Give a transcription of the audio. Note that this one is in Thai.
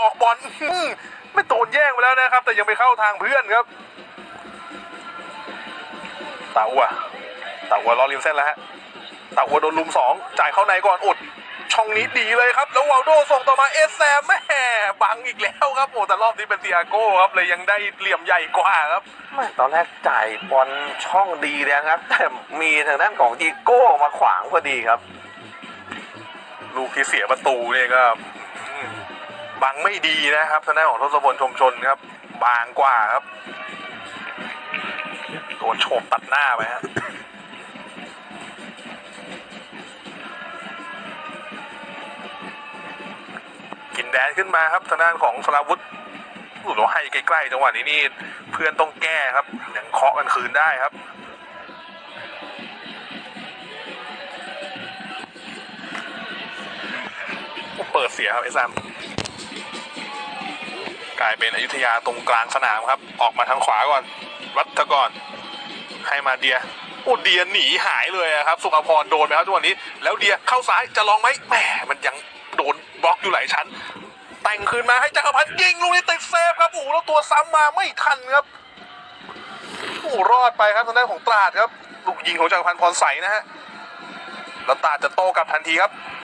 ออกบอลอื้อหือไม่โดนแย่งไปแล้วนะครับ แต่ยังไปเข้าทางเพื่อนครับตาอัวตาอัวล้อริมเส้นแล้วฮะตาอัวโดนลุมสองจ่ายเข้าในก่อนอุดช่องนี้ดีเลยครับ แล้ววาลโดส่งต่อมาเอสแซมแม่บังอีกแล้วครับโอ้แต่รอบนี้เป็นเตียโก้ครับเลยยังได้เหลี่ยมใหญ่กว่าครับแม่ตอนแรกจ่ายบอลช่องดีเลยนะครับ แต่มีทางด้านของดีโก้มาขวางพอดีครับ ลูกที่เสียประตูเนี่ยก็อืม บังไม่ดีนะครับทางด้านของทศพลชมชนครับ บางกว่าครับโดนโฉบตัดหน้าไปฮะกินแดนขึ้นมาครับทางด้านของสลาวุธรู้สึกว่าให้ใกล้ๆจังหวะนี้นี่เพื่อนต้องแก้ครับยังเคาะกันคืนได้ครับเปิดเสียครับไอ้ซัมายเป็นอยุธยาตรงกลางสนามครับ ออกมาทางขวาก่อน วัฒกรให้มาเดียโอ้เดียหนีหายเลยครับ สุภพรโดนไปครับทุกวันนี้ แล้วเดียเข้าซ้ายจะลองไหมแหมมันยังโดนบล็อกอยู่หลายชั้น แต่งคืนมาให้จักรพันธ์ยิงลูกนี้ติดเซฟครับโอ้แล้วตัวซ้ำมาไม่ทันครับโอ้รอดไปครับทางด้านของตราดครับลูกยิงของจักรพันธ์พรใสนะฮะแล้วตราดจะโตกลับทันทีครับ